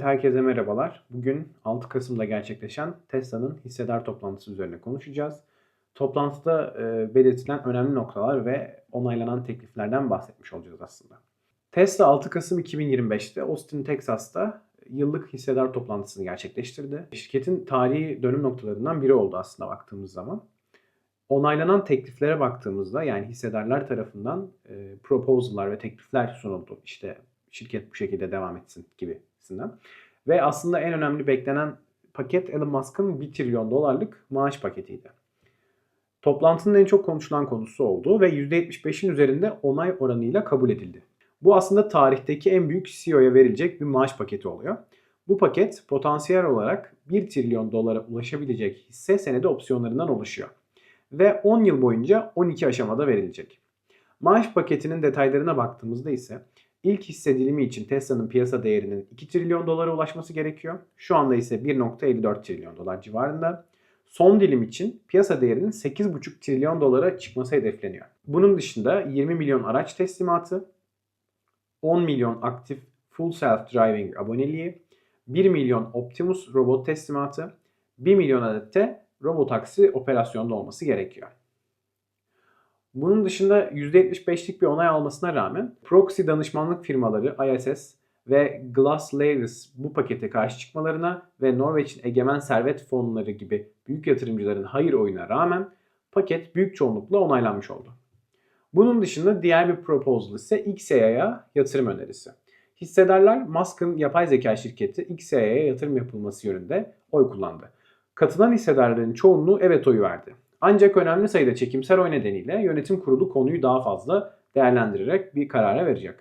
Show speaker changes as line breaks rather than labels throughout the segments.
Herkese merhabalar. Bugün 6 Kasım'da gerçekleşen Tesla'nın hissedar toplantısı üzerine konuşacağız. Toplantıda e, belirtilen önemli noktalar ve onaylanan tekliflerden bahsetmiş olacağız aslında. Tesla 6 Kasım 2025'te Austin, Texas'ta yıllık hissedar toplantısını gerçekleştirdi. Şirketin tarihi dönüm noktalarından biri oldu aslında baktığımız zaman. Onaylanan tekliflere baktığımızda yani hissedarlar tarafından e, proposal'lar ve teklifler sunuldu. İşte şirket bu şekilde devam etsin gibisinden. Ve aslında en önemli beklenen paket Elon Musk'ın 1 trilyon dolarlık maaş paketiydi. Toplantının en çok konuşulan konusu oldu ve %75'in üzerinde onay oranıyla kabul edildi. Bu aslında tarihteki en büyük CEO'ya verilecek bir maaş paketi oluyor. Bu paket potansiyel olarak 1 trilyon dolara ulaşabilecek hisse senedi opsiyonlarından oluşuyor. Ve 10 yıl boyunca 12 aşamada verilecek. Maaş paketinin detaylarına baktığımızda ise ilk hisse dilimi için Tesla'nın piyasa değerinin 2 trilyon dolara ulaşması gerekiyor. Şu anda ise 1.54 trilyon dolar civarında. Son dilim için piyasa değerinin 8,5 trilyon dolara çıkması hedefleniyor. Bunun dışında 20 milyon araç teslimatı, 10 milyon aktif full self driving aboneliği, 1 milyon Optimus robot teslimatı, 1 milyon adet de robotaksi operasyonda olması gerekiyor. Bunun dışında %75'lik bir onay almasına rağmen proxy danışmanlık firmaları ISS ve Glass Lewis bu pakete karşı çıkmalarına ve Norveç'in egemen servet fonları gibi büyük yatırımcıların hayır oyuna rağmen paket büyük çoğunlukla onaylanmış oldu. Bunun dışında diğer bir proposal ise XAI'ya yatırım önerisi. Hissedarlar Musk'ın yapay zeka şirketi XAI'ya yatırım yapılması yönünde oy kullandı. Katılan hissedarların çoğunluğu evet oyu verdi. Ancak önemli sayıda çekimsel oy nedeniyle yönetim kurulu konuyu daha fazla değerlendirerek bir karara verecek.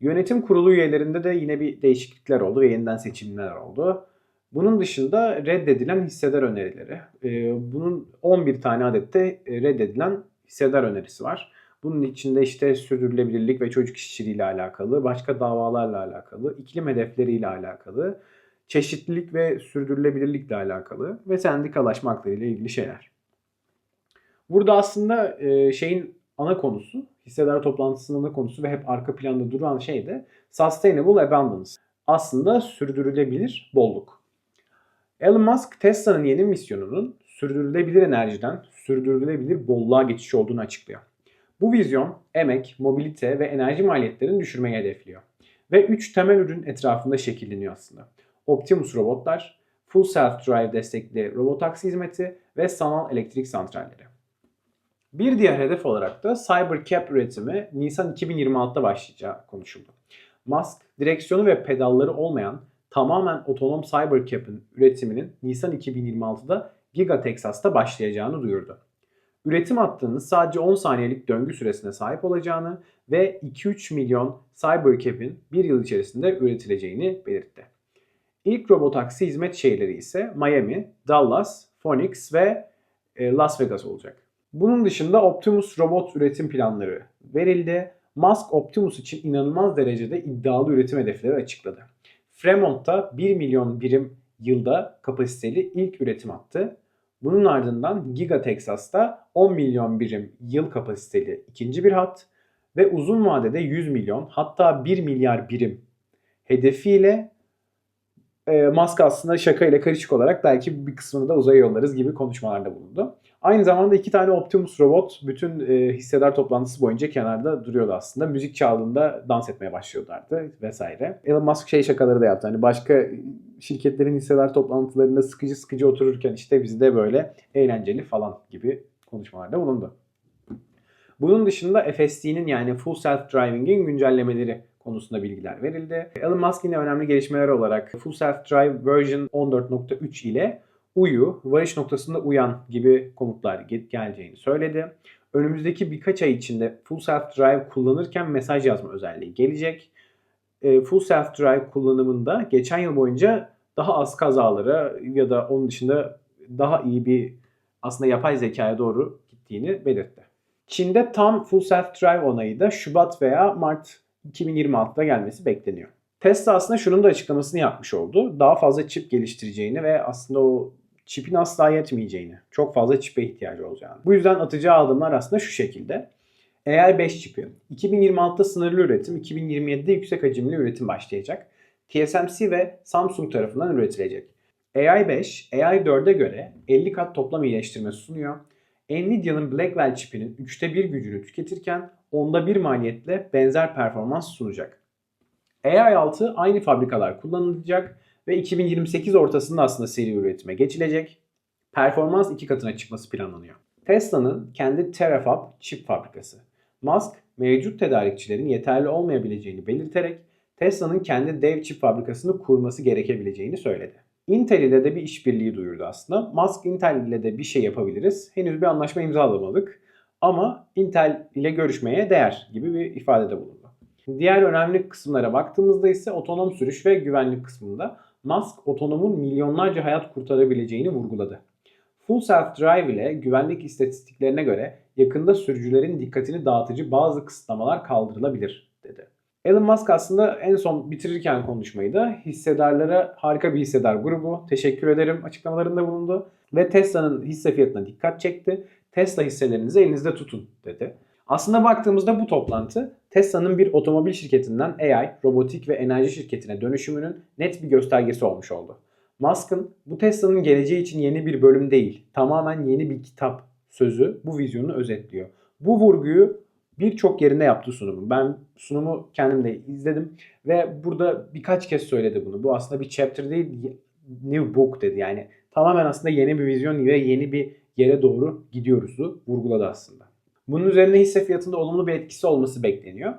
Yönetim kurulu üyelerinde de yine bir değişiklikler oldu ve yeniden seçimler oldu. Bunun dışında reddedilen hissedar önerileri. Ee, bunun 11 tane adette reddedilen hissedar önerisi var. Bunun içinde işte sürdürülebilirlik ve çocuk işçiliğiyle alakalı, başka davalarla alakalı, iklim hedefleriyle alakalı, çeşitlilik ve sürdürülebilirlikle alakalı ve sendikalaşma hakları ile ilgili şeyler. Burada aslında e, şeyin ana konusu, hissedar toplantısının ana konusu ve hep arka planda duran şey de Sustainable Abundance. Aslında sürdürülebilir bolluk. Elon Musk Tesla'nın yeni misyonunun sürdürülebilir enerjiden sürdürülebilir bolluğa geçiş olduğunu açıklıyor. Bu vizyon emek, mobilite ve enerji maliyetlerini düşürmeyi hedefliyor. Ve 3 temel ürün etrafında şekilleniyor aslında. Optimus robotlar, Full Self Drive destekli robotaksi hizmeti ve sanal elektrik santralleri. Bir diğer hedef olarak da CyberCab üretimi Nisan 2026'da başlayacağı konuşuldu. Musk, direksiyonu ve pedalları olmayan tamamen otonom CyberCab'ın üretiminin Nisan 2026'da Giga Texas'ta başlayacağını duyurdu. Üretim hattının sadece 10 saniyelik döngü süresine sahip olacağını ve 2-3 milyon CyberCab'in bir yıl içerisinde üretileceğini belirtti. İlk robotaksi hizmet şehirleri ise Miami, Dallas, Phoenix ve e, Las Vegas olacak. Bunun dışında Optimus robot üretim planları verildi. Musk Optimus için inanılmaz derecede iddialı üretim hedefleri açıkladı. Fremont'ta 1 milyon birim yılda kapasiteli ilk üretim hattı. Bunun ardından Giga Texas'ta 10 milyon birim yıl kapasiteli ikinci bir hat ve uzun vadede 100 milyon hatta 1 milyar birim hedefiyle e, Musk aslında şaka ile karışık olarak belki bir kısmını da uzaya yollarız gibi konuşmalarda bulundu. Aynı zamanda iki tane Optimus robot bütün e, hissedar toplantısı boyunca kenarda duruyordu aslında. Müzik çaldığında dans etmeye başlıyorlardı vesaire. Elon Musk şey şakaları da yaptı. Hani başka şirketlerin hissedar toplantılarında sıkıcı sıkıcı otururken işte bizde böyle eğlenceli falan gibi konuşmalarda bulundu. Bunun dışında FSD'nin yani Full Self Driving'in güncellemeleri konusunda bilgiler verildi. Elon Musk yine önemli gelişmeler olarak Full Self Drive version 14.3 ile uyu, varış noktasında uyan gibi komutlar geleceğini söyledi. Önümüzdeki birkaç ay içinde Full Self Drive kullanırken mesaj yazma özelliği gelecek. E, Full Self Drive kullanımında geçen yıl boyunca daha az kazalara ya da onun dışında daha iyi bir aslında yapay zekaya doğru gittiğini belirtti. Çin'de tam Full Self Drive onayı da Şubat veya Mart 2026'da gelmesi bekleniyor. Tesla aslında şunun da açıklamasını yapmış oldu. Daha fazla çip geliştireceğini ve aslında o çipin asla yetmeyeceğini, çok fazla çipe ihtiyacı olacağını. Bu yüzden atacağı adımlar aslında şu şekilde. Eğer 5 çipi 2026'da sınırlı üretim, 2027'de yüksek hacimli üretim başlayacak. TSMC ve Samsung tarafından üretilecek. AI5, AI4'e göre 50 kat toplam iyileştirme sunuyor. Nvidia'nın Blackwell çipinin 3'te 1 gücünü tüketirken onda 1 maliyetle benzer performans sunacak. AI6 aynı fabrikalar kullanılacak ve 2028 ortasında aslında seri üretime geçilecek. Performans iki katına çıkması planlanıyor. Tesla'nın kendi Terafab çip fabrikası. Musk mevcut tedarikçilerin yeterli olmayabileceğini belirterek Tesla'nın kendi dev çip fabrikasını kurması gerekebileceğini söyledi. Intel ile de bir işbirliği duyurdu aslında. Musk Intel ile de bir şey yapabiliriz. Henüz bir anlaşma imzalamadık. Ama Intel ile görüşmeye değer gibi bir ifadede bulundu. Diğer önemli kısımlara baktığımızda ise otonom sürüş ve güvenlik kısmında Musk otonomun milyonlarca hayat kurtarabileceğini vurguladı. Full Self Drive ile güvenlik istatistiklerine göre yakında sürücülerin dikkatini dağıtıcı bazı kısıtlamalar kaldırılabilir dedi. Elon Musk aslında en son bitirirken konuşmayı da hissedarlara harika bir hissedar grubu teşekkür ederim açıklamalarında bulundu. Ve Tesla'nın hisse fiyatına dikkat çekti. Tesla hisselerinizi elinizde tutun dedi. Aslında baktığımızda bu toplantı Tesla'nın bir otomobil şirketinden AI, robotik ve enerji şirketine dönüşümünün net bir göstergesi olmuş oldu. Musk'ın bu Tesla'nın geleceği için yeni bir bölüm değil, tamamen yeni bir kitap sözü bu vizyonu özetliyor. Bu vurguyu birçok yerinde yaptı sunumu. Ben sunumu kendim de izledim ve burada birkaç kez söyledi bunu. Bu aslında bir chapter değil, new book dedi. Yani tamamen aslında yeni bir vizyon ve yeni bir yere doğru gidiyoruzu vurguladı aslında. Bunun üzerine hisse fiyatında olumlu bir etkisi olması bekleniyor.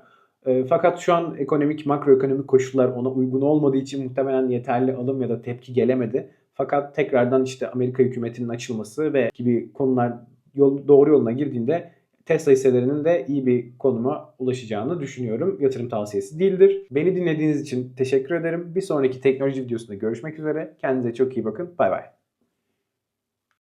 E, fakat şu an ekonomik, makroekonomik koşullar ona uygun olmadığı için muhtemelen yeterli alım ya da tepki gelemedi. Fakat tekrardan işte Amerika hükümetinin açılması ve gibi konular yol, doğru yoluna girdiğinde Tesla hisselerinin de iyi bir konuma ulaşacağını düşünüyorum. Yatırım tavsiyesi değildir. Beni dinlediğiniz için teşekkür ederim. Bir sonraki teknoloji videosunda görüşmek üzere. Kendinize çok iyi bakın. Bay bay.